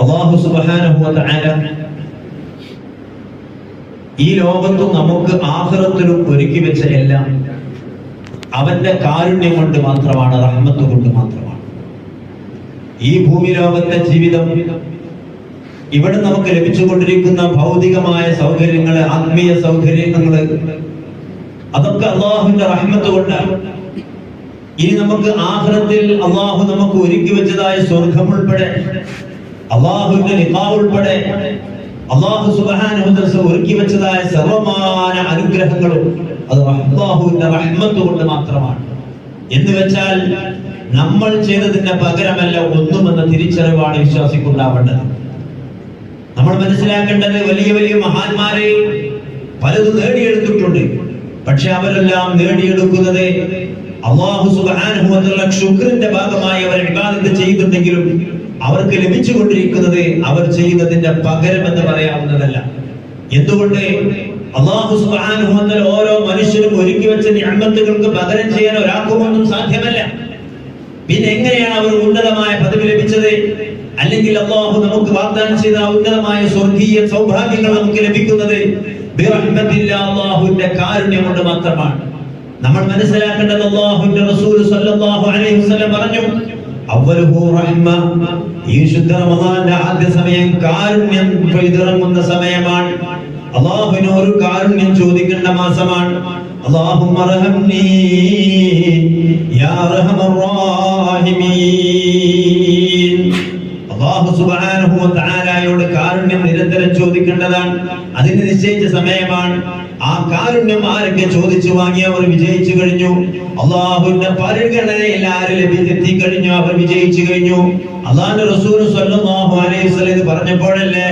അള്ളാഹു തആല ഈ ലോകത്തും നമുക്ക് ആഖിറത്തിലും ഒരുക്കി വെച്ച എല്ലാം അവന്റെ കാരുണ്യം കൊണ്ട് മാത്രമാണ് റഹ്മത്ത് കൊണ്ട് മാത്രമാണ്. ഈ ഭൂമി ലോകത്തെ ജീവിതം ഇവിടെ നമുക്ക് ലഭിച്ചുകൊണ്ടിരിക്കുന്ന ഭൗതികമായ സൗകര്യങ്ങൾ ആത്മീയ സൗകര്യങ്ങൾ അതൊക്കെ അള്ളാഹുവിന്റെ റഹ്മത്ത് കൊണ്ടാണ്. ഇനി നമുക്ക് ആഹ്റത്തിൽ അള്ളാഹു നമുക്ക് ഒരുക്കി വെച്ചതായ സ്വർഗം ഉൾപ്പെടെ അള്ളാഹുവിന്റെ നിഖാ ഉൾപ്പെടെ അള്ളാഹു സുബാനുഹദർസ് ഒരുക്കി വെച്ചതായ സർവമാന അനുഗ്രഹങ്ങളും അത് അള്ളാഹുവിന്റെ റഹ്മത്ത് കൊണ്ട് മാത്രമാണ്. എന്ന് വെച്ചാൽ നമ്മൾ ചെയ്തതിന്റെ പകരമല്ല ഒന്നുമെന്ന തിരിച്ചറിവാണ് വിശ്വാസിക്കുണ്ടാവേണ്ടത്. നമ്മൾ മനസ്സിലാക്കേണ്ടത് വലിയ വലിയ മഹാന്മാരെ പലതും നേടിയെടുത്തിട്ടുണ്ട്. പക്ഷെ അവരെല്ലാം നേടിയെടുക്കുന്നത് അള്ളാഹു തആല ശുക്രിന്റെ ഭാഗമായി അവർ ഇബാദത്ത് ചെയ്യുന്നുണ്ടെങ്കിലും അവർക്ക് ലഭിച്ചുകൊണ്ടിരിക്കുന്നത് അവർ ചെയ്യുന്നതിന്റെ പകരം എന്ന് പറയാവുന്നതല്ല. എന്തുകൊണ്ട്? അള്ളാഹു തആല ഓരോ മനുഷ്യരും ഒരുക്കി വെച്ച നിഅമത്തുകൾക്ക് പകരം ചെയ്യാൻ ഒരാൾക്കുമൊന്നും സാധ്യമല്ല. പിന്നെ എങ്ങനെയാണ് അവർ ഉന്നതമായ പദവി ലഭിച്ചത്? അല്ലെങ്കിൽ അള്ളാഹു നമുക്ക് വാഗ്ദാനം ചെയ്ത ഉന്നതമായ സ്വർഗീയ സൗഭാഗ്യങ്ങൾ നമുക്ക് ലഭിക്കുന്നത് അള്ളാഹുവിന്റെ കാരുണ്യം കൊണ്ട് മാത്രമാണ്. നമ്മൾ മനസ്സിലാക്കേണ്ടത് അള്ളാഹുവിന്റെ റസൂൽ സല്ലല്ലാഹു അലൈഹി വസല്ലം പറഞ്ഞു ഈ ശുദ്ധ റമദാന്റെ ആദ്യ സമയം കാരുണ്യം പെയ്തിറങ്ങുന്ന സമയമാണ് അള്ളാഹുവിന് ഒരു കാരുണ്യം ചോദിക്കേണ്ട മാസമാണ് اللهم ارحمني يا ارحم الراحمين അള്ളാഹു സുബ്ഹാനഹു വ തആലയോട് കാരുണ്യം നിരന്തരം ചോദിക്കേണ്ടതാണ് അതിന് നിശ്ചയിച്ച സമയമാണ് ആ കാരുണ്യം ആരൊക്കെ ചോദിച്ചു വാങ്ങി അവർ വിജയിച്ചു കഴിഞ്ഞു അള്ളാഹുവിന്റെ പരിഗണനയിൽ ആര് ലഭിച്ചെത്തി കഴിഞ്ഞു? അവർ വിജയിച്ചു കഴിഞ്ഞു. അള്ളാന്റെ റസൂൽ സല്ലല്ലാഹു അലൈഹി വസല്ലം പറഞ്ഞപ്പോഴല്ലേ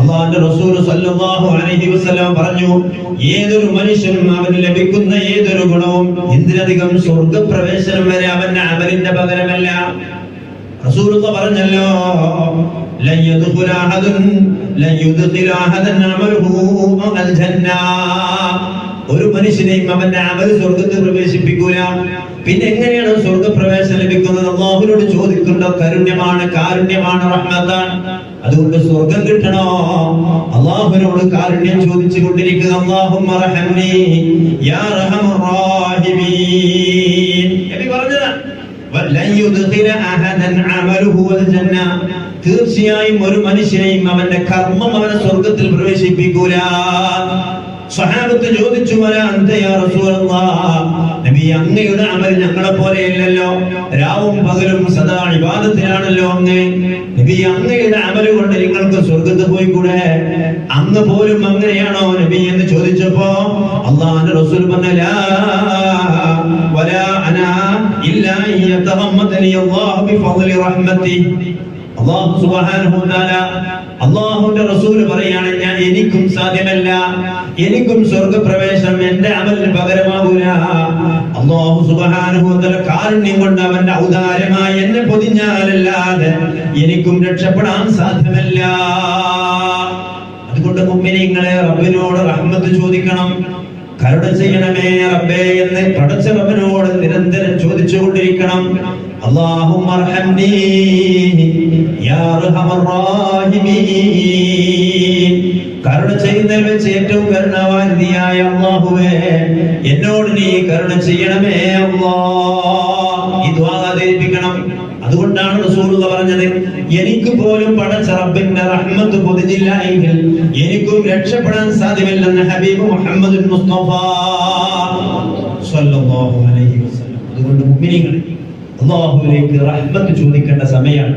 അള്ളാന്റെ റസൂൽ സല്ലല്ലാഹു അലൈഹി വസല്ലം പറഞ്ഞു ഏതൊരു മനുഷ്യനും അവന് ലഭിക്കുന്ന ഏതൊരു ഗുണവും എന്തിനധികം സ്വർഗപ്രവേശനം വരെ അവന്റെ അമലിന്റെ പകരമല്ല. പറഞ്ഞല്ലോ ഒരു മനുഷ്യനെയും അവന്റെ അമൽ സ്വർഗത്തിൽ പ്രവേശിപ്പിക്കൂല. പിന്നെ എങ്ങനെയാണ് സ്വർഗപ്രവേശനം ലഭിക്കുന്നത്? അള്ളാഹുവിനോട് ചോദിക്കേണ്ട കരുണ്യമാണ് കാരുണ്യമാണ് റഹ്മത്താണ് അതുകൊണ്ട് സ്വർഗം കിട്ടണോ? അള്ളാഹുവിനോട് കാരുണ്യം ചോദിച്ചു അഹദൻ ജന്ന. തീർച്ചയായും ഒരു മനുഷ്യനെയും അവന്റെ കർമ്മം അവനെ സ്വർഗത്തിൽ പ്രവേശിപ്പിക്കൂല. സഹാബത്ത് ചോദിച്ചു നബി അങ്ങയുടെ അമൽ ഞങ്ങളെ പോലെയല്ലല്ലോ രാവും പകലും സദാ വിവാദത്തിലാണല്ലോ അങ്ങ്. നബി അങ്ങയുടെ അമൽ കൊണ്ട് നിങ്ങൾക്ക് സ്വർഗത്ത് പോയി കൂടെ അങ്ങ് പോലും അങ്ങനെയാണോ നബി എന്ന് ചോദിച്ചപ്പോ അള്ളാഹുന്റെ റസൂൽ പറഞ്ഞു അള്ളാഹു സുബ്ഹാനഹു തആല അള്ളാഹുന്റെ റസൂൽ പറയാണ് ഞാൻ എനിക്കും സാധ്യമല്ല. എനിക്കും സ്വർഗപ്രവേശനം എന്റെ അമലിന് പകരമാകൂല അള്ളാഹു സുബാനുഭവത്തില കാരുണ്യം കൊണ്ട് അവന്റെ ഔദാരമായി എന്നെ പൊതിഞ്ഞാലല്ലാതെ എനിക്കും രക്ഷപ്പെടാൻ സാധ്യമല്ല. അതുകൊണ്ട് മുമ്പിനെ നിങ്ങളെ റബ്ബിനോട് റഹ്മത്ത് ചോദിക്കണം. കരുണ ചെയ്യണമേ റബ്ബേ എന്ന് പടച്ച റബ്ബിനോട് നിരന്തരം ചോദിച്ചുകൊണ്ടിരിക്കണം. അള്ളാഹു കരുണ ചെയ്യുന്നതിൽ വെച്ച് ഏറ്റവും കരുണാവാനിധിയായ അള്ളാഹുവേ. എന്നോട് നീ കരുണ ചെയ്യണമേ അല്ലാ ഈ ദുആ ആദരിപ്പിക്കണം. അതുകൊണ്ടാണ് റസൂലുള്ള പറഞ്ഞത് എനിക്ക് പോലും പടച്ച റബ്ബിന്റെ റഹ്മത്ത് പൊതിഞ്ഞില്ല എങ്കിൽ എനിക്കും രക്ഷപ്പെടാൻ സാധ്യമല്ലെന്ന് ഹബീബ് മുഹമ്മദ് മുസ്തഫ സ്വല്ലല്ലാഹു അലൈഹി വസല്ലം. അതുകൊണ്ട് മുഅ്മിനീങ്ങളെ അല്ലാഹുവിലേക്ക് റഹ്മത്ത് ചോദിക്കേണ്ട സമയമാണ്.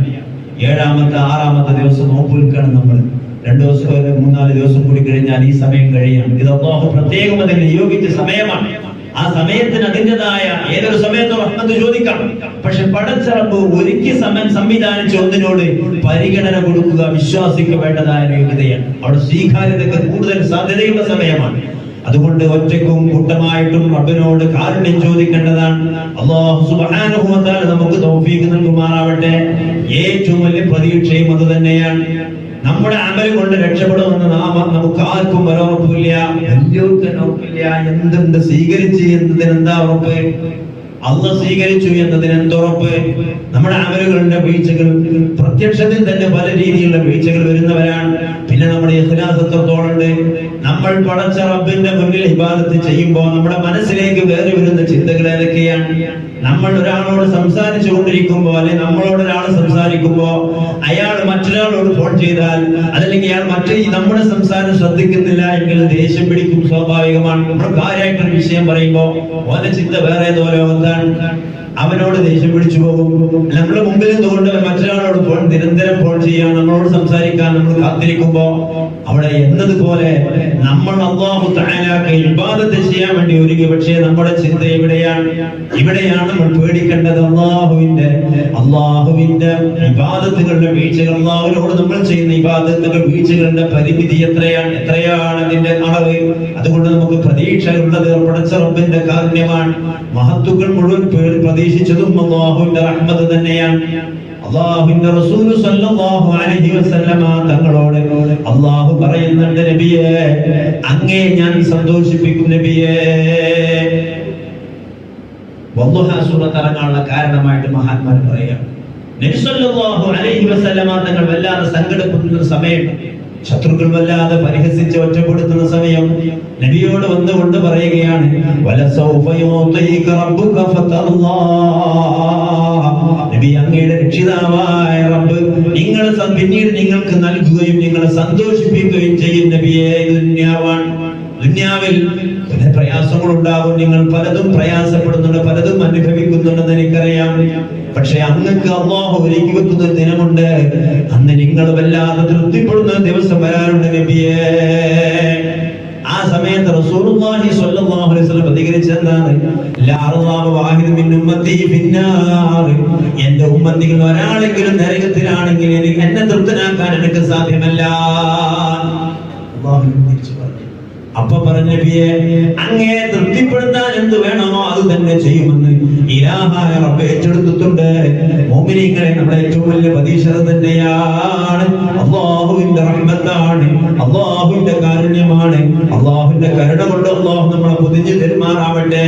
ഏഴാമത്തെ ആറാമത്തെ ദിവസം നോമ്പ് വിൽക്കണം നമ്മൾ. രണ്ടു ദിവസം അല്ലെങ്കിൽ മൂന്നാൽ ദിവസം കൂടി കഴിഞ്ഞാൽ ഈ സമയം കഴിയണം. ഇത് അള്ളാഹു പ്രത്യേകം അതിന് നിയോഗിച്ച സമയമാണ്. ആ സമയത്തിന് അതിന്റെതായ ഏതൊരു സമയത്തും റഹ്മത്ത് ചോദിക്കാം പക്ഷെ പടച്ചറപ്പ് ഒരുക്കി സമയം സംവിധാനിച്ച ഒന്നിനോട് പരിഗണന കൊടുക്കുക വിശ്വാസിക്ക് വേണ്ടതായ യോഗ്യതയാണ്. അവിടെ സ്വീകാര്യതയ്ക്ക് കൂടുതൽ സാധ്യതയുള്ള സമയമാണ്. അതുകൊണ്ട് ഒറ്റക്കും കൂട്ടമായിട്ടും റബ്ബിനോട് കാരുണ്യം ചോദിക്കേണ്ടതാണ്. അള്ളാഹു സുബ്ഹാനഹു വ തആല നമുക്ക് തൗഫീഖ് നൽകുമാറാവട്ടെ. ഏറ്റവും വലിയ പ്രതീക്ഷയും അത് തന്നെയാണ്. നമ്മുടെ അമൽ കൊണ്ട് രക്ഷപ്പെടുമെന്ന് നാം നമുക്ക് ആർക്കും വലിയവർക്ക് തന്നെ ഉറപ്പില്ല എന്തുണ്ട് സ്വീകരിച്ച് എന്നതിന് എന്താ ഉറപ്പ്? അല്ല സ്വീകരിച്ചു എന്നതിന് എന്തുറപ്പ് നമ്മുടെ അമലുകളുടെ വീഴ്ചകൾ പ്രത്യക്ഷത്തിൽ തന്നെ പല രീതിയിലുള്ള വീഴ്ചകൾ വരുന്നവരാണ്. പിന്നെ നമ്മുടെ എത്രത്തോളം നമ്മൾ പടച്ച റബ്ബിന്റെ മുന്നിൽ ഹിബാദത്ത് ചെയ്യുമ്പോൾ നമ്മുടെ മനസ്സിലേക്ക് വേറെ വരുന്ന ചിന്തകൾ ഏതൊക്കെയാണ്? നമ്മൾ ഒരാളോട് സംസാരിച്ചു കൊണ്ടിരിക്കുമ്പോൾ അല്ലെ നമ്മളോട് ഒരാൾ സംസാരിക്കുമ്പോ അയാൾ മറ്റൊരാളോട് ഫോൺ ചെയ്താൽ അതല്ലെങ്കിൽ അയാൾ മറ്റേ നമ്മുടെ സംസാരം ശ്രദ്ധിക്കുന്നില്ല എങ്കിൽ ദേഷ്യം പിടിക്കും സ്വാഭാവികമാണ്. കാര്യമായിട്ടൊരു വിഷയം പറയുമ്പോ ഓന്റെ ചിന്ത വേറെ ഏതോ അവനോട് ദേഷ്യം പിടിച്ചു പോകും. നമ്മുടെ മുമ്പിൽ നിന്നുകൊണ്ട് മറ്റൊരാളോട് ഫോൺ നിരന്തരം ഫോൺ ചെയ്യാൻ നമ്മളോട് സംസാരിക്കാൻ നമ്മൾ കാത്തിരിക്കുമ്പോ അവിടെ എന്നതുപോലെ നമ്മൾ അള്ളാഹു താലാക്ക് ഇബാദത്ത് ചെയ്യാൻ വേണ്ടി ഒരുങ്ങി. പക്ഷേ നമ്മുടെ ചിന്ത എവിടെയാണ് ഇവിടെയാണ് നമ്മൾ പേടിക്കേണ്ടത് അള്ളാഹുവിന്റെ അള്ളാഹുവിന്റെ ഇബാദത്തുകളുടെ വീഴ്ചകൾ. അള്ളാഹുവിനോട് നമ്മൾ ചെയ്യുന്ന ഇബാദത്തുകൾ വീഴ്ചകളുടെ പരിമിതി എത്രയാണ്? എത്രയാണ് അതിന്റെ അളവ്? അതുകൊണ്ട് നമുക്ക് പ്രതീക്ഷയുള്ളത് പടച്ച റബ്ബിന്റെ കാരുണ്യമാണ്. മഹത്തുക്കൾ മുഴുവൻ പ്രതീക്ഷിച്ചതും അള്ളാഹുവിന്റെ റഹ്മത്ത് തന്നെയാണ്. അള്ളാഹുവിന്റെ റസൂൽ സല്ലല്ലാഹു അലൈഹി വസല്ലമ തങ്ങളോട് അള്ളാഹു പറയുന്നുണ്ട് നബിയെ. അങ്ങേ ഞാൻ സന്തോഷിപ്പിക്കും നബിയെ. സൂറത്ത് ഇറങ്ങാനുള്ള കാരണമായിട്ട് മഹാത്മാർ പറയാം നബി സല്ലല്ലാഹു അലൈഹി വസല്ലമ തങ്ങൾ വല്ലാതെ സങ്കടപ്പെടുന്ന സമയം ശത്രുക്കൾ വല്ലാതെ പരിഹസിച്ച് ഒറ്റപ്പെടുത്തുന്ന സമയം നബിയോട് വന്നുകൊണ്ട് പറയുകയാണ് നബി അങ്ങയുടെ രക്ഷിതാവായ റബ്ബ് നിങ്ങൾ പിന്നീട് നിങ്ങൾക്ക് നൽകുകയും നിങ്ങളെ സന്തോഷിപ്പിക്കുകയും ചെയ്യും നബിയെ ദുന്യാവാൻ ദുന്യാവിൽ പല പ്രയാസങ്ങൾ ഉണ്ടാകും നിങ്ങൾ പലതും പ്രയാസപ്പെടുന്നുണ്ട് പലതും അനുഭവിക്കുന്നുണ്ടെന്ന് എനിക്കറിയാം. പക്ഷെ അങ്ങക്ക് അള്ളാഹു ഒരുക്കി വെക്കുന്ന ദിനമുണ്ട്. അന്ന് നിങ്ങൾ വല്ലാതെ തൃപ്തിപ്പെടുന്ന ദിവസം വരാറുണ്ട് നബിയേ. ആ സമയത്ത് റസൂലുള്ളാഹി സ്വല്ലല്ലാഹു അലൈഹി വസല്ലം പ്രതികരിച്ചത് എന്താണ്? ലാ അർളാഹു വാഹിദു മിൻ ഉമ്മത്തി ഫിന്നാർ. എന്റെ ഉമ്മത്തികൾ ഒരാളെങ്കിലും നരകത്തിലാണെങ്കിൽ എനിക്ക് എന്നെ തൃപ്തനാക്കാൻ എനിക്ക് സാധ്യമല്ല. അല്ലാഹു തിരിച്ചു അപ്പൊ പറഞ്ഞ നബിയെ അങ്ങേ തൃപ്തിപ്പെടുത്താൻ എന്ത് വേണമോ അത് തന്നെ ചെയ്യുമെന്ന് ഇലാഹായ ഏറ്റെടുത്തിട്ടുണ്ട്. മോമിനിങ്ങളെ നമ്മുടെ ഏറ്റവും വലിയ പ്രതീക്ഷ തന്നെയാണ്. അള്ളാഹുവിന്റെ റഹ്മത്താണ് അള്ളാഹുവിന്റെ കാരുണ്യമാണ് അള്ളാഹുവിന്റെ കരുണ കൊണ്ട് അള്ളാഹു നമ്മളെ പൊതിഞ്ഞു പെരുമാറാവട്ടെ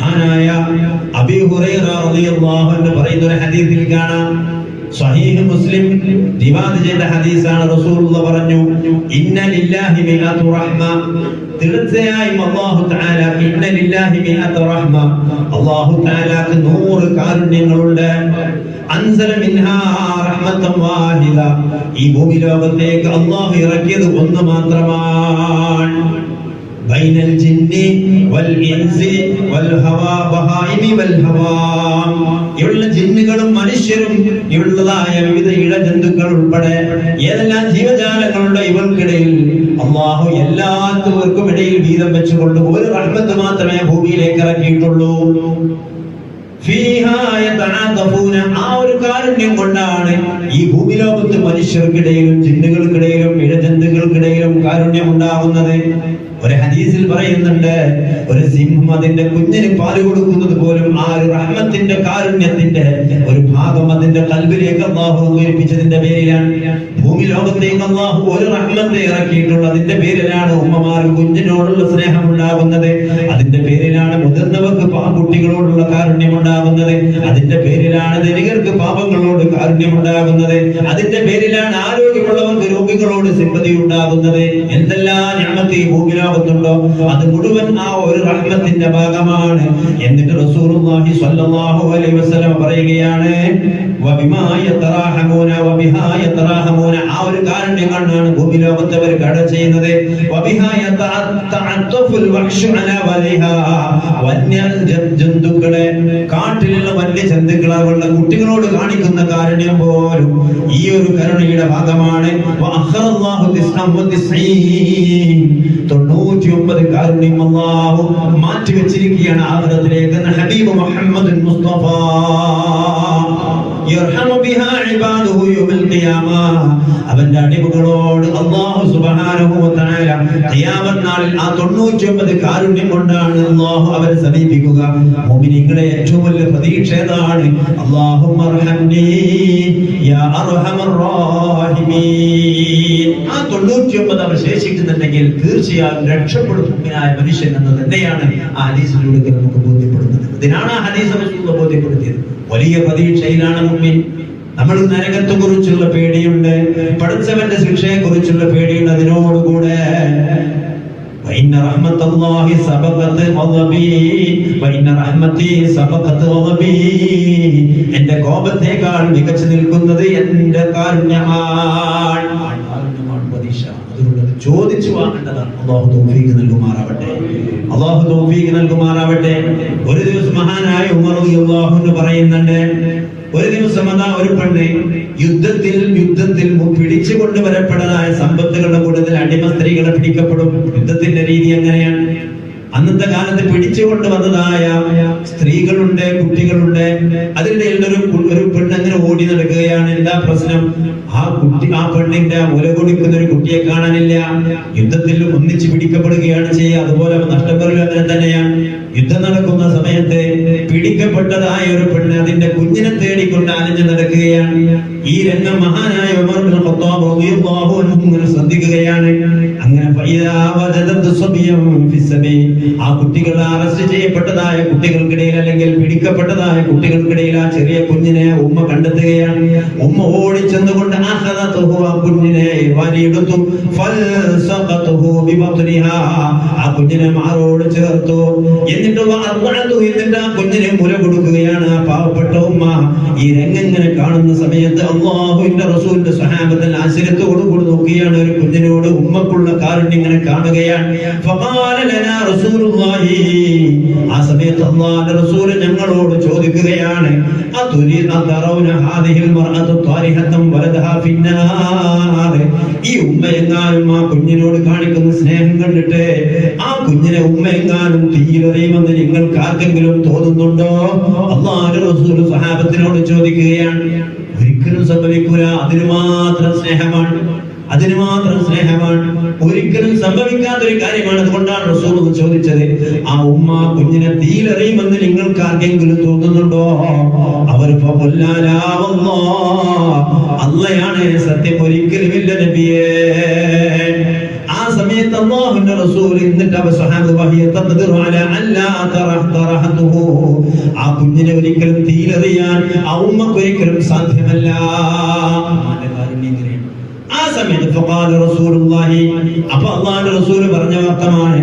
മഹാനായ അബി ഹുറൈറ റളിയല്ലാഹു അൻഹു പറയുന്ന ഒരു ഹദീസിൽ കാണാം. സഹീഹ് മുസ്ലിം ദിവാദ് ചെയ്ത ഹദീസാണ് റസൂലുള്ള പറഞ്ഞു ഇന്ന ലില്ലാഹി മിഅതു റഹ്മ. തീർച്ചയായും അല്ലാഹു തആല ഇന്ന ലില്ലാഹി മിഅതു റഹ്മ. അല്ലാഹു തആലക്ക് 100 കാരുണ്യങ്ങളുണ്ട്. അൻസല മിൻഹാ റഹ്മത്തൻ വാഹിദ. ഈ ഭൂമി ലോകത്തേക്ക് അല്ലാഹു ഇറക്കിയത് ഒന്ന് മാത്രമാണ്. بين الجن والإنس والهواء بهائم والهوام ഇവിടുള്ള ജിന്നുകളും മനുഷ്യരും ഇവിടുള്ളതായ വിവിധ ഇഴജന്തുക്കൾ ഉൾപ്പെടെ ഏതെല്ലാം ജീവജാലങ്ങളുടെ ഇവർക്കിടയിൽ അള്ളാഹു എല്ലാവർക്കും ഇടയിൽ വീതം വെച്ചുകൊണ്ട് ഒരു റഹ്മത്ത് മാത്രമേ ഭൂമിയിലേക്ക് ഇറക്കിയിട്ടുള്ളൂ ഫീഹാ യതആതഫൂന. ആ ഒരു കാരുണ്യം കൊണ്ടാണ് ഈ ഭൂമിലോകത്ത് മനുഷ്യർക്കിടയിലും ജിന്നുകൾക്കിടയിലും ഇഴജന്തുക്കൾക്കിടയിലും കാരുണ്യം ഉണ്ടാകുന്നത് ഒരു ഹദീസിൽ പറയുന്നുണ്ട് ഒരു സിംഹം അതിന്റെ കുഞ്ഞിന് പാൽ കൊടുക്കുന്നത് പോലും ആ ഒരു റഹ്മത്തിന്റെ കാരുണ്യത്തിന്റെ ഒരു ഭാഗം അതിന്റെ കൽബിലേക്ക് അള്ളാഹു ഉയർപ്പിച്ചതിന്റെ പേരിലാണ്. ഭൂമി ലോകത്തേക്ക് അള്ളാഹു ഒരു റഹ്മത്തെ ഇറക്കിയിട്ടുള്ളൂ അതിന്റെ പേരിലാണ് ഉമ്മമാർ കുഞ്ഞിനോടുള്ള സ്നേഹം ഉണ്ടാകുന്നത് അതിന്റെ പേരിലാണ് മുതിർന്നവർക്ക് പാകുട്ടികളോടുള്ള കാരുണ്യം ഉണ്ടാകുന്നത് അതിന്റെ പേരിലാണ് ധനികർക്ക് പാപങ്ങളോട് കാരുണ്യം ഉണ്ടാകുന്നത് അതിന്റെ പേരിലാണ് ആരോഗ്യമുള്ളവർക്ക് രോഗികളോട് സിമ്പതി ഉണ്ടാകുന്നത്. എന്തെല്ലാം ഞാമത്ത് ഈ ഭൂമിലോകത്തുണ്ടോ? അത് മുഴുവൻ ആ ഒരു റഹ്മത്തിന്റെ ഭാഗമാണ്. എന്നിട്ട് റസൂലുള്ളാഹി സ്വല്ലല്ലാഹു അലൈഹി വസല്ലം പറയുകയാണ് ആ ഒരു കണ്ടാണ് ഭൂമി കുട്ടികളോട് കാണിക്കുന്ന കാരുണ്യം പോലും ഈ ഒരു കരുണയുടെ ഭാഗമാണ്. വഅഖറല്ലാഹു തിസ്അം വതിസ്ഈൻ. തൊണ്ണൂറ്റിയൊമ്പത് കാരുണ്യം അല്ലാഹു മാറ്റി വെച്ചിരിക്കുകയാണ് ആഖിറത്തിലേക്ക് എന്ന് ഹബീബ് മുഹമ്മദ് മുസ്തഫ. അവന്റെ അടിമകളോട് ഖിയാമത്ത് നാളിൽ ആ 99 കാരുണ്യം കൊണ്ടാണ് അല്ലാഹു അവരെ സമീപിക്കുക. മുഅ്മിനീങ്ങളെ ഏറ്റവും വലിയ പ്രതീക്ഷ ഏതാണ്? റാഹിമീൻ. ആ 99 അവശേഷിക്കുന്നുണ്ടെങ്കിൽ തീർച്ചയായും രക്ഷപ്പെടും മനുഷ്യൻ എന്ന് തന്നെയാണ് ആ ഹദീസിലൂടെ നമുക്ക് ബോധ്യപ്പെടുന്നത്. ഇതിനാണ് ആ വലിയ പ്രതീക്ഷയിലാണ് മുമ്പിൽ നമ്മൾ നരകത്തെ കുറിച്ചുള്ള പേടിയുണ്ട് പഠിച്ചവന്റെ ശിക്ഷയെ കുറിച്ചുള്ള പേടിയുണ്ട് അതിനോടുകൂടെ وإن رحمة الله سبقت غضبي وإن رحمتي سبقت غضبي എന്റെ കോപത്തേക്കാൾ മികച്ചു നിൽക്കുന്നത് എന്റെ കാരുണ്യമാണ് കാരുണ്യമാണ് പ്രതീക്ഷ അതുകൊണ്ട് അത് ചോദിച്ചു വാങ്ങേണ്ടതാണ് അള്ളാഹു തൗഫീഖ് നൽകുമാറാവട്ടെ. അള്ളാഹു തൗഫീഖ് നൽകുമാറാവട്ടെ. ഒരു ദിവസം മഹാനായ ഉമർ അൻഹു പറയുന്നുണ്ട് ഒരു ദിവസം അതാ ഒരു പെണ്ണ് യുദ്ധത്തിൽ യുദ്ധത്തിൽ പിടിച്ചു കൊണ്ടുവരപ്പെടുന്നതായ സമ്പത്തുകളുടെ കൂടുതൽ അടിമ സ്ത്രീകളെ പിടിക്കപ്പെടും. യുദ്ധത്തിന്റെ രീതി എങ്ങനെയാണ്? അന്നത്തെ കാലത്ത് പിടിച്ചു കൊണ്ടുവന്നതായ സ്ത്രീകളുണ്ട് കുട്ടികളുണ്ട്. അതിന്റെ ഒരു ഒരു പെണ്ണ് അങ്ങനെ ഓടി നടക്കുകയാണ്. എന്താ പ്രശ്നം? ആ കുട്ടി ആ പെണ്ണിന്റെ മുല കൊടുക്കുന്ന ഒരു കുട്ടിയെ കാണാനില്ല. യുദ്ധത്തിൽ ഒന്നിച്ച് പിടിക്കപ്പെടുകയാണ് ചെയ്യുക. അതുപോലെ നഷ്ടപ്പെടലും അങ്ങനെ തന്നെയാണ്. യുദ്ധം നടക്കുന്ന സമയത്ത് പിടിക്കപ്പെട്ടതായ ഒരു പെണ്ണ് അതിന്റെ കുഞ്ഞിനെ തേടിക്കൊണ്ട് അലഞ്ഞു നടക്കുകയാണ്. ഈ രംഗം മഹാനായ ശ്രദ്ധിക്കുകയാണ്. ആ കുട്ടികൾ അറസ്റ്റ് ചെയ്യപ്പെട്ടതായ കുട്ടികൾക്കിടയിൽ അല്ലെങ്കിൽ പിടിക്കപ്പെട്ടതായ കുട്ടികൾക്കിടയിൽ ആ ചെറിയ കുഞ്ഞിനെ ഉമ്മ കണ്ടെത്തുകയാണ്. ഉമ്മ ഓടിച്ചെന്നുകൊണ്ട് ആ കുഞ്ഞിനെ വാരിയെടുത്തു ആ കുഞ്ഞിനെ മാറോട് ചേർത്തു. എന്നിട്ട് എന്നിട്ട് ആ കുഞ്ഞിനെ മുല കൊടുക്കുകയാണ്. ആ പാവപ്പെട്ട ഉമ്മ ഈ രംഗങ്ങനെ കാണുന്ന സമയത്ത് അള്ളാഹുവിന്റെ റസൂലിന്റെ സഹാബത്തിൽ ആശ്രയത്തോടു കൂടി നോക്കിയാണ് ഒരു കുഞ്ഞിനോട് ഉമ്മക്കുള്ള കാരുണ്യം ഇങ്ങനെ കാണുകയാണ്. ആ സമയത്ത് അള്ളാഹുവിന്റെ റസൂൽ ഞങ്ങളോട് ചോദിക്കുകയാണ് ഈ ഉമ്മ എങ്ങാനും ആ കുഞ്ഞിനോട് കാണിക്കുന്ന സ്നേഹം കണ്ടിട്ട് ആ കുഞ്ഞിനെ ഉമ്മ എങ്ങാനും തീരെറിയുമെന്ന് നിങ്ങൾക്ക് ആർക്കെങ്കിലും തോന്നുന്നുണ്ടോ? അള്ളാഹുവിന്റെ റസൂൽ സഹാബത്തിനോട് ചോദിക്കുകയാണ് ഒരിക്കലും സംഭവിക്കൂല അതിന് മാത്രം സ്നേഹമാണ്. അതിന് മാത്രം സ്നേഹമാണ്. ഒരിക്കലും സംഭവിക്കാത്ത ഒരു കാര്യമാണ് അതുകൊണ്ടാണ് റസൂൽ ചോദിച്ചത് ആ ഉമ്മ കുഞ്ഞിനെ തീലറിയുമെന്ന് നിങ്ങൾക്ക് ആർക്കെങ്കിലും തോന്നുന്നുണ്ടോ? അവരിപ്പോ പൊല്ലാലാവല്ലോ അല്ലയാണ് സത്യം ഒരിക്കലും ഇല്ല നബിയേ. ആ സമയത്ത് റസൂൽ അല്ലാ ആ കുഞ്ഞിനെ ഒരിക്കലും തീരെറിയാൻ ഉമ്മക്ക് ഒരിക്കലും സാധ്യമല്ല. കാരുണ്യം. ആ സമയത്ത് അപ്പൊ അല്ലാഹുവിന്റെ റസൂൽ പറഞ്ഞ വർത്തമാണ്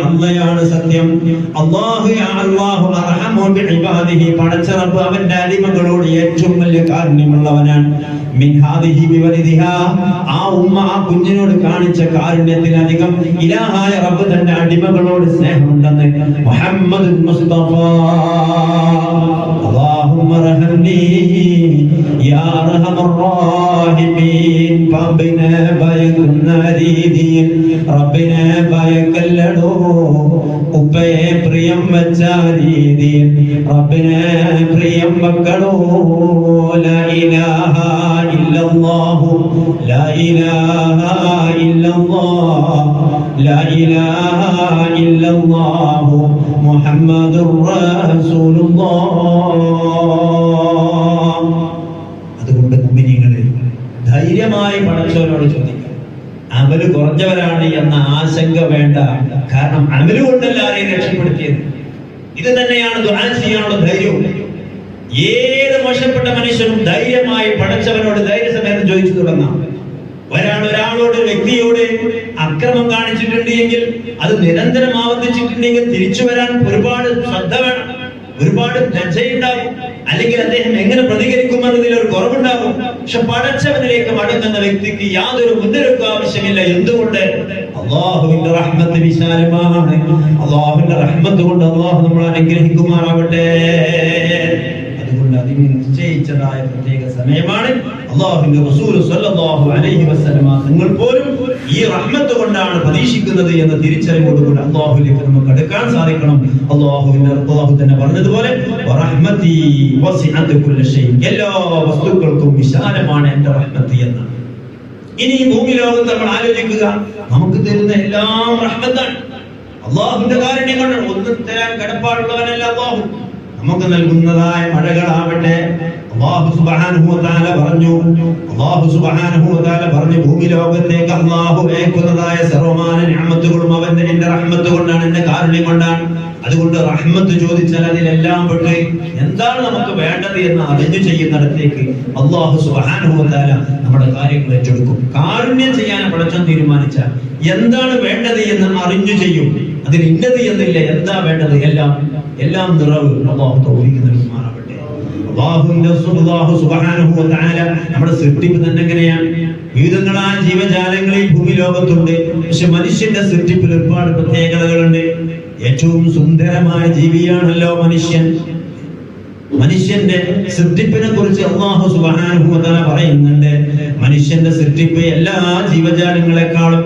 അള്ളയാണ് സത്യം. അല്ലാഹു യാ അല്ലാഹു അർഹമു ബിഇബാദിഹി. പടച്ച റബ്ബ് അവന്റെ അടിമകളോട് ഏറ്റവും വലിയ കാരുണ്യമുള്ളവനാണ്. ആ ഉമ്മ ആ കുഞ്ഞിനോട് കാണിച്ച കാരുണ്യത്തിലധികം ഇലാഹായ റബ്ബ് തന്റെ അടിമകളോട് സ്നേഹമുണ്ടെന്ന് മുഹമ്മദ് മുസ്തഫ اللهم ارحمني يا ارحم الراحمين പാമ്പിനെ ഭയക്കുന്ന രീതിയിൽ റബ്ബിനെ ഭയക്കല്ലടോ ഉപ്പയെ പ്രിയം വെച്ച രീതിയിൽ റബ്ബിനെ പ്രിയം വെക്കടോ ലാ ഇലാഹ ഇല്ലല്ലാഹു ലാ ഇലാഹ ഇല്ലല്ലാഹ് ലാ ഇലാഹ محمد رسول الله അതുകൊണ്ട് മുമ്പിനിങ്ങളെ ധൈര്യമായി പടച്ചവനോട് ചോദിക്കാം. അമൽ കുറഞ്ഞവരാണ് എന്ന ആശങ്ക വേണ്ട. കാരണം അമൽ കൊണ്ടല്ല ആരെയും രക്ഷപ്പെടുത്തിയത്. ഇത് തന്നെയാണ് ദുരാൻ ചെയ്യാനുള്ള ധൈര്യവും. ഏത് മോശപ്പെട്ട മനുഷ്യനും ധൈര്യമായി പടച്ചവനോട് ധൈര്യസമേതം ചോദിച്ചു തുടങ്ങാം. ഒരാൾ ഒരാളോട് വ്യക്തിയോട് അക്രമം കാണിച്ചിട്ടുണ്ട് എങ്കിൽ അത് നിരന്തരം ആവർത്തിച്ചിട്ടുണ്ടെങ്കിൽ തിരിച്ചു വരാൻ ഒരുപാട് ശ്രദ്ധ വേണം. ഒരുപാട് ലജ്ജയുണ്ടാകും അല്ലെങ്കിൽ അദ്ദേഹം എങ്ങനെ പ്രതികരിക്കുമെന്നതിൽ ഒരു കുറവുണ്ടാകും പക്ഷെ പടച്ചവനിലേക്ക് മടങ്ങുന്ന വ്യക്തിക്ക് യാതൊരു മുന്നൊരുക്കും ആവശ്യമില്ല. എന്തുകൊണ്ട്? അള്ളാഹുവിന്റെ റഹ്മത്ത് വിശാലമാണ്. അള്ളാഹുവിന്റെ റഹ്മത്ത് കൊണ്ട് അള്ളാഹു നമ്മൾ അനുഗ്രഹിക്കുമാറാവട്ടെ. അതുകൊണ്ട് അതിനെ നിശ്ചയിച്ചതായ പ്രത്യേക സമയമാണ് അള്ളാഹുവിന്റെ റസൂൽ സല്ലല്ലാഹു അലൈഹി വസല്ലമ നിങ്ങൾ പോലും ഈ റഹ്മത്ത് കൊണ്ടാണ് പ്രതീക്ഷിക്കുന്നത് എന്ന തിരിച്ചറിവോടുകൂടി അള്ളാഹുലേക്ക് നമുക്ക് അടുക്കാൻ സാധിക്കണം. അള്ളാഹുവിന്റെ അള്ളാഹു തന്നെ പറഞ്ഞതുപോലെ എല്ലാ വസ്തുക്കൾക്കും വിശാലമാണ് എന്റെ റഹ്മത്ത് എന്ന്. ഇനി ഈ ഭൂമി ലോകത്ത് നമ്മൾ ആലോചിക്കുക നമുക്ക് തരുന്ന എല്ലാം റഹ്മത്താണ്. അള്ളാഹുവിന്റെ കൊണ്ടാണ്. ഒന്നും തരാൻ കടപ്പാടുള്ളവനല്ല അള്ളാഹു. നമുക്ക് നൽകുന്നതായ മഴകളാവട്ടെ. അള്ളാഹു തആല പറഞ്ഞു. അള്ളാഹു തആല പറഞ്ഞു ഭൂമി ലോകത്തേക്ക് അള്ളാഹു അയക്കുന്നതായ സർവമാന നിഅമത്തുകളും അവന്റെ എന്റെ റഹ്മത്ത് കൊണ്ടാണ് എന്റെ കാരുണ്യം കൊണ്ടാണ്. അതുകൊണ്ട് റഹ്മത്ത് ചോദിച്ചാൽ അതിലെല്ലാം പെട്ട് എന്താണ് നമുക്ക് വേണ്ടത് എന്ന് അറിഞ്ഞു ചെയ്യുന്നിടത്തേക്ക് അള്ളാഹു തആല നമ്മുടെ കാര്യങ്ങൾ ഏറ്റെടുക്കും. കാരുണ്യം ചെയ്യാൻ പടച്ചൻ തീരുമാനിച്ചാൽ എന്താണ് വേണ്ടത് എന്ന് അറിഞ്ഞു ചെയ്യും. അതിൽ ഇന്നത് എന്നില്ല. എന്താ വേണ്ടത്? എല്ലാം എല്ലാം നിറവ് നമ്മുടെ സൃഷ്ടിപ്പ് തന്നെ എങ്ങനെയാണ് വിവിധങ്ങളായ ജീവജാലങ്ങളിൽ ഭൂമി ലോകത്തുണ്ട്. പക്ഷെ മനുഷ്യന്റെ സൃഷ്ടിപ്പിൽ ഒരുപാട് പ്രത്യേകതകളുണ്ട്. ഏറ്റവും സുന്ദരമായ ജീവിയാണല്ലോ മനുഷ്യൻ. മനുഷ്യന്റെ സൃഷ്ടിപ്പിനെ കുറിച്ച് അള്ളാഹു വ പറയുന്നുണ്ട്. മനുഷ്യന്റെ സൃഷ്ടിപ്പ് എല്ലാ ജീവജാലങ്ങളെക്കാളും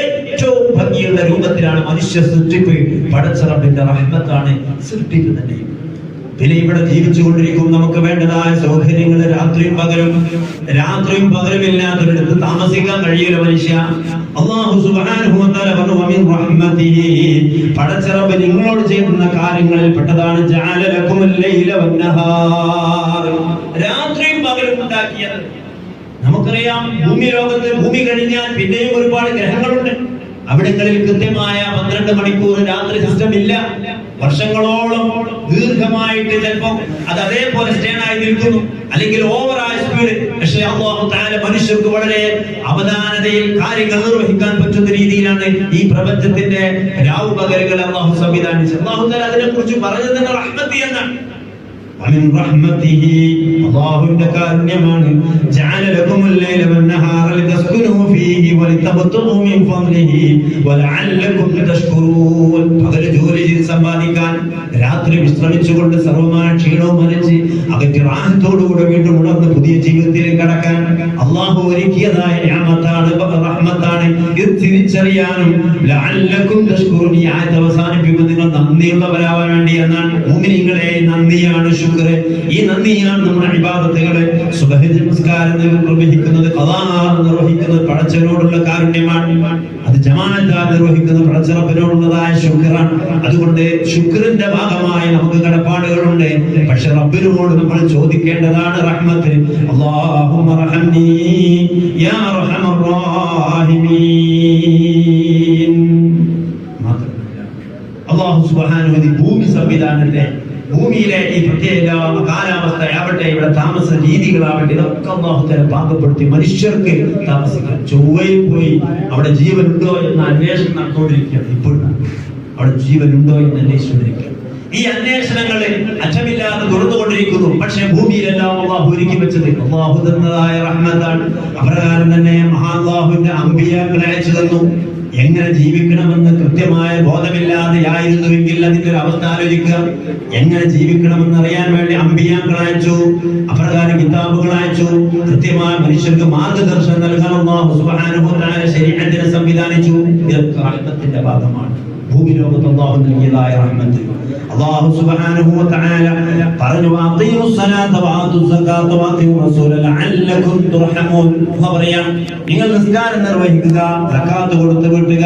ഏറ്റവും ഭംഗിയുള്ള രൂപത്തിലാണ് മനുഷ്യ സൃഷ്ടിപ്പ്. പടച്ച റബ്ബിന്റെ റഹ്മത്താണ് സൃഷ്ടിപ്പ് തന്നെ പിന്നെ ഇവിടെ ജീവിച്ചു കൊണ്ടിരിക്കും നമുക്ക് വേണ്ടതായ സൗകര്യങ്ങൾ രാത്രിയും പകലും. രാത്രിയും പകലും ഇല്ലാത്തൊരിടത്ത് താമസിക്കാൻ കഴിയില്ല മനുഷ്യ. പടച്ചറബ് നിങ്ങളോട് ചെയ്യുന്ന കാര്യങ്ങളിൽ പെട്ടതാണ്. രാത്രിയും പകലും ഉണ്ടാക്കിയത്. നമുക്കറിയാം ഭൂമി ലോകത്ത് ഭൂമി കഴിഞ്ഞാൽ പിന്നെയും ഒരുപാട് ഗ്രഹങ്ങളുണ്ട്. അവിടങ്ങളിൽ കൃത്യമായ പന്ത്രണ്ട് മണിക്കൂർ രാത്രി സിസ്റ്റം ഇല്ല. വർഷങ്ങളോളം ദീർഘമായിട്ട് ചിലപ്പോൾ അത് അതേപോലെ സ്റ്റേൺ ആയി നിൽക്കുന്നു. അല്ലെങ്കിൽ ഓവർ ആയ സ്പീഡ് പക്ഷേ അള്ളാഹു താല മനുഷ്യർക്ക് വളരെ അവധാനതയിൽ കാര്യങ്ങൾ നിർവഹിക്കാൻ പറ്റുന്ന രീതിയിലാണ് ഈ പ്രപഞ്ചത്തിന്റെ രാവു പകലുകൾ അള്ളാഹു സംവിധാനിച്ചത്. അള്ളാഹു താല അതിനെ കുറിച്ച് പറഞ്ഞത് തന്നെ എന്നാണ് ومن رحمته الله كارنيمان جعل لكم الليل والنهار لتسكنوا فيه ولتبتغوا من فضله ولعلكم تشكرون പകൽ ജോലി ചെയ്ത് സമ്പാദിക്കാൻ രാത്രി വിശ്രമിച്ചുകൊണ്ട് സർവമായ ക്ഷീണവും മനച്ച് അകറ്റി റാഹത്തോടുകൂടെ വീണ്ടും ഉണർന്ന് പുതിയ ജീവിതത്തിലേക്ക് കടക്കാൻ അള്ളാഹു ഒരുക്കിയതായ ഞാമത്താണ് റഹ്മത്താണ് ഇത് തിരിച്ചറിയാനും ലഅല്ലക്കും തഷ്കുറുൻ ഈ ആയത്ത് അവസാനിപ്പിക്കുമ്പോൾ നിങ്ങൾ നന്ദിയുള്ളവരാവാൻ വേണ്ടി എന്നാണ് മുഅ്മിനീങ്ങളെ നന്ദിയാണ് ശുക്ർ ഈ നന്ദിയാണ് നമ്മുടെ ഇബാദത്തുകളെ. സുബഹി നമസ്കാരം നിർവഹിക്കുന്നത് നിർവഹിക്കുന്നത് പടച്ചവനോടുള്ള കാരുണ്യമാണ്. അത് ജമാനത്താൽ നിർവഹിക്കുന്ന പടച്ചറപ്പിനോടുള്ളതായ ശുക്രാണ്. അതുകൊണ്ട് ശുക്രന്റെ ഭാഗമായി നമുക്ക് കടപ്പാടുകളുണ്ട്. പക്ഷെ റബ്ബിനോട് നമ്മൾ ചോദിക്കേണ്ടതാണ് റഹ്മത്ത്. അള്ളാഹു സുബ്ഹാനഹു വ ഭൂമി സംവിധാനത്തെ ഭൂമിയിലെ ഈ പ്രത്യേക കാലാവസ്ഥ ആവട്ടെ ഇവിടെ താമസ രീതികളാവട്ടെ ഇതൊക്കെ അള്ളാഹു തല പാകപ്പെടുത്തി മനുഷ്യർക്ക് താമസിക്കാൻ ചൊവ്വയിൽ പോയി അവിടെ ജീവനുണ്ടോ എന്ന് അന്വേഷണം നടന്നുകൊണ്ടിരിക്കുകയാണ് ഇപ്പോഴും. അവിടെ ജീവനുണ്ടോ എന്ന് അന്വേഷിച്ചുകൊണ്ടിരിക്കുക ഈ അന്വേഷണങ്ങളെ അറ്റമില്ലാതെ തുറന്നുകൊണ്ടിരിക്കുന്നു. പക്ഷെ ഭൂമിയിലെല്ലാം അള്ളാഹു ഒരുക്കി വെച്ചത് അള്ളാഹു തന്നതായ റഹ്മത്താണ്. അപ്രകാരം തന്നെ മഹാഅള്ളാഹുവിന്റെ അമ്പിയാക്കളെ അയച്ചു തന്നു. എങ്ങനെ ജീവിക്കണമെന്ന് കൃത്യമായ ബോധമില്ലാതെ ആയിരുന്നുവെങ്കിൽ അതിന്റെ ഒരു അവസ്ഥ ആലോചിക്കുക. എങ്ങനെ ജീവിക്കണമെന്ന് അറിയാൻ വേണ്ടി അമ്പിയാക്കൾ അയച്ചു അപ്രകാരം കിതാബുകൾ അയച്ചു. കൃത്യമായ മനുഷ്യർക്ക് മാർഗദർശനം നൽകാൻ അള്ളാഹു തആല ശരീഅത്തിനെ സംവിധാനിച്ചു. ഇതൊക്കെ റഹ്മത്തിന്റെ ഭാഗമാണ്. ഭൂമി ലോകത്ത് അള്ളാഹു നൽകിയതായ റഹ്മത്ത്. അള്ളാഹു സുബ്ഹാനഹു വ തആല പറഞ്ഞു അഖീമു സ്വലാത്ത വആതു സകാത്ത വഅtiu റസൂല ലഅല്ലകും തുർഹമൂൻ. പറയാം നിങ്ങൾ നിസ്കാരം നിർവഹിക്കുക സകാത്ത് കൊടുത്തു വിടുക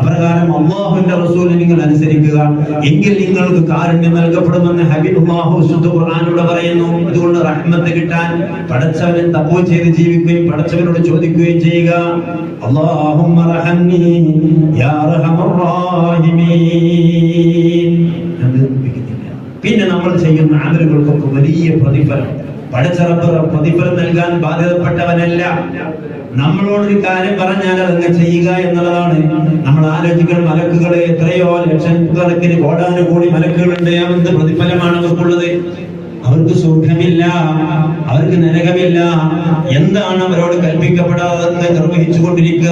അപ്രകാരം അള്ളാഹുവിന്റെ റസൂലിനെ നിങ്ങൾ അനുസരിക്കുക. എങ്കിൽ നിങ്ങൾക്ക് കാരുണ്യം നൽകപ്പെടുമെന്ന് ഹബീബുല്ലാഹു വിശുദ്ധ ഖുർആനിലൂടെ പറയുന്നു. അതുകൊണ്ട് റഹ്മത്ത് കിട്ടാൻ പടച്ചവനെ തപ്പോ ചെയ്ത് ജീവിക്കുകയും പടച്ചവനോട് ചോദിക്കുകയും ചെയ്യുക. അള്ളാഹുമ്മ യാ റഹമർ പിന്നെ നമ്മൾ ചെയ്യുന്ന ആദരവുകൾക്കൊക്കെ വലിയ പ്രതിഫലം. പടച്ചറപ്പ് പ്രതിഫലം നൽകാൻ ബാധ്യതപ്പെട്ടവനല്ല. നമ്മളോടൊരു കാര്യം പറഞ്ഞാൽ അതങ്ങ് ചെയ്യുക എന്നുള്ളതാണ്. നമ്മൾ ആലോചിക്കണം മലക്കുകളെ എത്രയോ ലക്ഷക്കണക്കിന് കോടാനുകൂടി മലക്കുകളുണ്ട് എന്ത് പ്രതിഫലമാണ് അവർക്കുള്ളത്? അവർക്ക് സുഖമില്ല അവർക്ക് നരകമില്ല. എന്താണ് അവരോട് കൽപ്പിക്കപ്പെടാതെ നിർവഹിച്ചു കൊണ്ടിരിക്കുക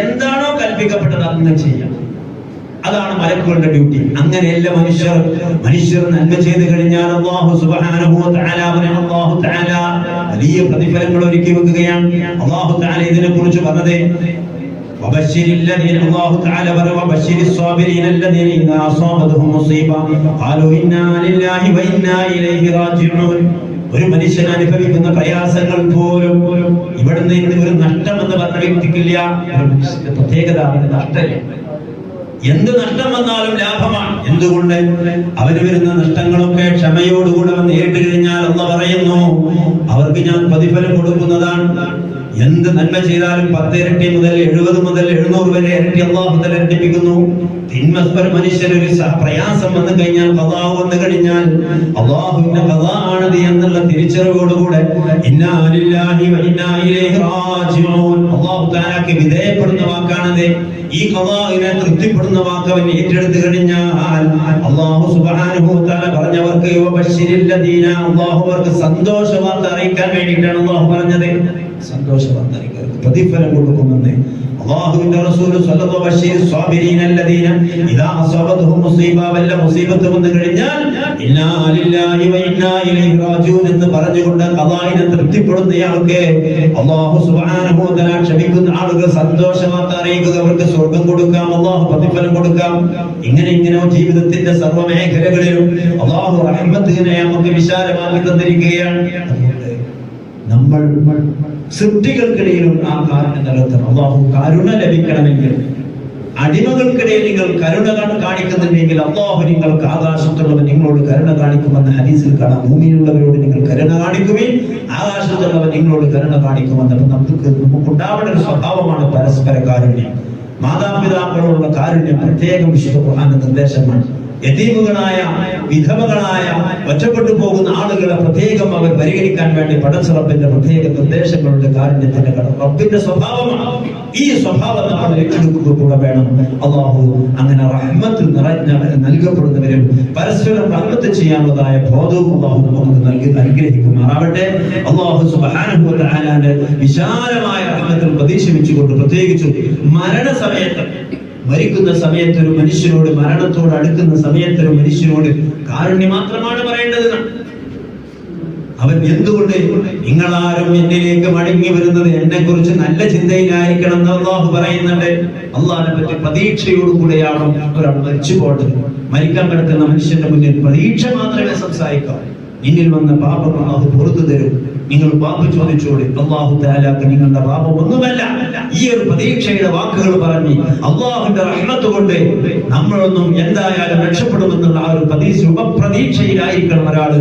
എന്താണോ കൽപ്പിക്കപ്പെട്ടത് അന്ന് ചെയ്യാം. അതാണ് മലക്കുകളുടെ ഡ്യൂട്ടി അങ്ങനെയല്ല മനുഷ്യർ മനുഷ്യർ നന്മ ചെയ്തു കഴിഞ്ഞാൽ അല്ലാഹു സുബ്ഹാനഹു വ തആല അവനെ അല്ലാഹു തആല വലിയ പ്രതിഫലങ്ങൾ ഒരുക്കി വെക്കുകയാണ് അല്ലാഹു തആല ഇതിനെ കുറിച്ച് പറഞ്ഞത് وبشر الذين الله تعالى وبشر الصابرين الذين إذا أصابتهم مصيبة قالوا إنا لله وإنا إليه راجعون ഒരു മനുഷ്യൻ അനുഭവിക്കുന്ന പ്രയാസങ്ങൾ പോലും ഇവിടുന്ന് ഇന്ന് ഒരു നഷ്ടമെന്ന് പറഞ്ഞ വ്യക്തിക്കില്ല ഒരു മനുഷ്യന്റെ പ്രത്യേകത അവന് നഷ്ടമില്ല എന്ത് നഷ്ടം വന്നാലും ലാഭമാണ്. എന്തുകൊണ്ട്? അവർ വരുന്ന നഷ്ടങ്ങളൊക്കെ ക്ഷമയോടുകൂടെ അവൻ നേരിട്ട് കഴിഞ്ഞാൽ എന്ന് പറയുന്നു അവർക്ക് ഞാൻ പ്രതിഫലം കൊടുക്കുന്നതാണ്. എന്ത് നന്മ ചെയ്താലും പത്ത് ഇരട്ടി മുതൽ എഴുപത് മുതൽ എഴുന്നൂറ് വരെ ഇരട്ടി അള്ളാഹു മുതൽ ഇരട്ടിപ്പിക്കുന്നു തിന്മസ്പര മനുഷ്യനൊരു സ- പ്രയാസം വന്നു കഴിഞ്ഞാൽ കഥാവ് വന്നു കഴിഞ്ഞാൽ അള്ളാഹുവിന്റെ കഥ ആണത് എന്നുള്ള തിരിച്ചറിവോടുകൂടെ വ ഇന്നാ ഇലൈഹി റാജിഊൻ. അള്ളാഹു തആലക്ക് വിധേയപ്പെടുന്ന വാക്കാണത്. ഈ കഥാവിനെ തൃപ്തിപ്പെടുന്ന വാക്ക് അവൻ ഏറ്റെടുത്തു കഴിഞ്ഞാൽ അള്ളാഹു തആല പറഞ്ഞവർക്ക് വബശ്ശിരിൽ ലദീന അള്ളാഹു അവർക്ക് സന്തോഷ വാർത്ത അറിയിക്കാൻ വേണ്ടിയിട്ടാണ് അള്ളാഹു പറഞ്ഞത്. സന്തോഷ വാർത്ത പ്രതിഫലം കൊടുക്കുമെന്ന് അള്ളാഹുവിന്റെ റസൂൽ സല്ലല്ലാഹു വസല്ലം സ്വാബിരീന അല്ലദീന ഇദാ അസാബതുഹും മുസീബ വല്ല മുസീബത്ത് വന്നു കഴിഞ്ഞാൽ ഇന്നാ ലില്ലാഹി വ ഇന്നാ ഇലൈഹി റാജിഊൻ എന്ന് പറഞ്ഞുകൊണ്ട് ഖദായിനെ തൃപ്തിപ്പെടുന്നയാൾക്ക് അല്ലാഹു സുബ്ഹാനഹു വ തആല ക്ഷമിക്കുന്ന ആളുകൾ സന്തോഷവാർത്ത അറിയിക്കുക അവർക്ക് സ്വർഗം കൊടുക്കാം അല്ലാഹു പ്രതിഫലം കൊടുക്കാം. ഇങ്ങനെ ഇങ്ങനെ ജീവിതത്തിന്റെ സർവ മേഖലകളിലും അല്ലാഹു റഹ്മത്തിനെ നമുക്ക് വിശാലമാക്കി തന്നിരിക്കുകയാണ്. നമ്മൾ സൃഷ്ടികൾക്കിടയിലും ആ കാരുണ്യം നിലനിർത്തണം. അള്ളാഹു കരുണ ലഭിക്കണമെങ്കിൽ അടിമകൾക്കിടയിൽ നിങ്ങൾ കരുണ കാണിക്കുന്നുണ്ടെങ്കിൽ അള്ളാഹു നിങ്ങൾക്ക് ആകാശത്തുള്ളവൻ നിങ്ങളോട് കരുണ കാണിക്കുമെന്ന് ഹദീസിൽ കാണാം. ഭൂമിയിലുള്ളവരോട് നിങ്ങൾ കരുണ കാണിക്കുമേ ആകാശത്തുള്ളവൻ നിങ്ങളോട് കരുണ കാണിക്കുമെന്ന് നമുക്ക് നമുക്ക് ഉണ്ടാവേണ്ട ഒരു സ്വഭാവമാണ് പരസ്പര കാരുണ്യം മാതാപിതാക്കളോടുള്ള കാരുണ്യം പ്രത്യേകം വിശുദ്ധ നിർദ്ദേശമാണ്. യതീമുകളായ വിധവകളായ ഒറ്റപ്പെട്ടു പോകുന്ന ആളുകളെ പ്രത്യേകം അവർ പരിഗണിക്കാൻ വേണ്ടി പടച്ചിറപ്പിന്റെ പ്രത്യേക നിർദ്ദേശങ്ങളുടെ കാരുണ്യത്തിന്റെ കടം. റബ്ബിന്റെ സ്വഭാവമാണ്. ഈ സ്വഭാവം നമ്മൾ ഏറ്റെടുക്കുക കൂടെ വേണം. അള്ളാഹു അങ്ങനെ റഹ്മത്ത് നിറഞ്ഞ നൽകപ്പെടുന്നവരും പരസ്പരം റഹ്മത്ത് ചെയ്യാനുള്ളതായ ബോധവും അള്ളാഹു നമുക്ക് നൽകി അനുഗ്രഹിക്കുമാറാവട്ടെ. അള്ളാഹു വ വിശാലമായ റഹ്മത്തിൽ പ്രതീക്ഷ വെച്ചുകൊണ്ട് പ്രത്യേകിച്ചും മരണസമയത്ത് മരിക്കുന്ന സമയത്ത് ഒരു മനുഷ്യനോട് മരണത്തോട് അടുക്കുന്ന സമയത്ത് ഒരു മനുഷ്യനോട് കാരുണ്യം മാത്രമാണ് പറയേണ്ടത്. അവൻ എന്തുകൊണ്ട് നിങ്ങളാരും എന്നിലേക്ക് മടങ്ങി വരുന്നത്? എന്നെ കുറിച്ച് നല്ല ചിന്തയിലായിരിക്കണം എന്ന് അള്ളാഹു പറയുന്നുണ്ട്. അള്ളാഹിനെ പറ്റി പ്രതീക്ഷയോടുകൂടെയാണ് ഒരാൾ മരിച്ചു പോകേണ്ടത്. മരിക്കാൻ കിടക്കുന്ന മനുഷ്യന്റെ മുന്നിൽ പ്രതീക്ഷ മാത്രമേ സംസാരിക്കാവൂ. ഇന്നിൽ വന്ന പാപം അള്ളാഹു പുറത്തു തരും. നിങ്ങൾ ബാബ് ചോദിച്ചോളി അള്ളാഹു താലാക്ക് നിങ്ങളുടെ പാപം ഒന്നുമല്ല. ഈ ഒരു പ്രതീക്ഷയുടെ വാക്കുകൾ പറഞ്ഞ് അള്ളാഹുന്റെ റഹ്മത്ത് കൊണ്ട് നമ്മളൊന്നും എന്തായാലും രക്ഷപ്പെടുമെന്നുള്ള ആ ഒരു പ്രതീക്ഷ ഉപപ്രതീക്ഷയിലായിരിക്കണം ഒരാൾ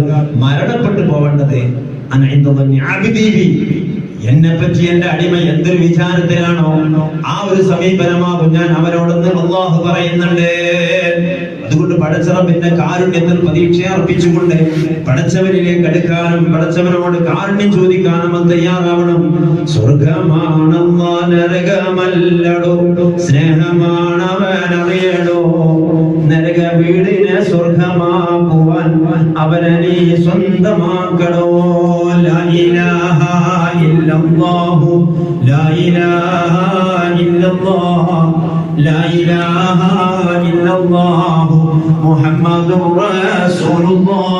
മരണപ്പെട്ടു പോവേണ്ടത്. എന്നെ പറ്റി എന്റെ അടിമ എന്തൊരു വിചാരത്തിലാണോ? ആ ഒരു സമീപനമാകും ഞാൻ അവരോടൊന്ന് അള്ളാഹു പറയുന്നുണ്ട്. പടച്ചറപ്പിന്റെ കാരുണ്യത്തിൽ പ്രതീക്ഷയർപ്പിച്ചുകൊണ്ട് പടച്ചവനിലേക്ക് അടുക്കാനും പടച്ചവരോട് കാരുണ്യം ചോദിക്കാനും തയ്യാറാവണം. സ്വർഗമാണെന്നോ നരകമല്ലടോ സ്നേഹമാണവനറിയടോ. നരക വീടിനെ സ്വർഗമാക്കുവാൻ അവനെ നീ സ്വന്തമാക്കണോ? ലൈലാഹ ഇല്ലല്ലാഹു ലൈലാഹ ഇല്ലല്ലാഹ ലൈലാഹ ഇല്ലല്ലാഹ. محمد رسول الله.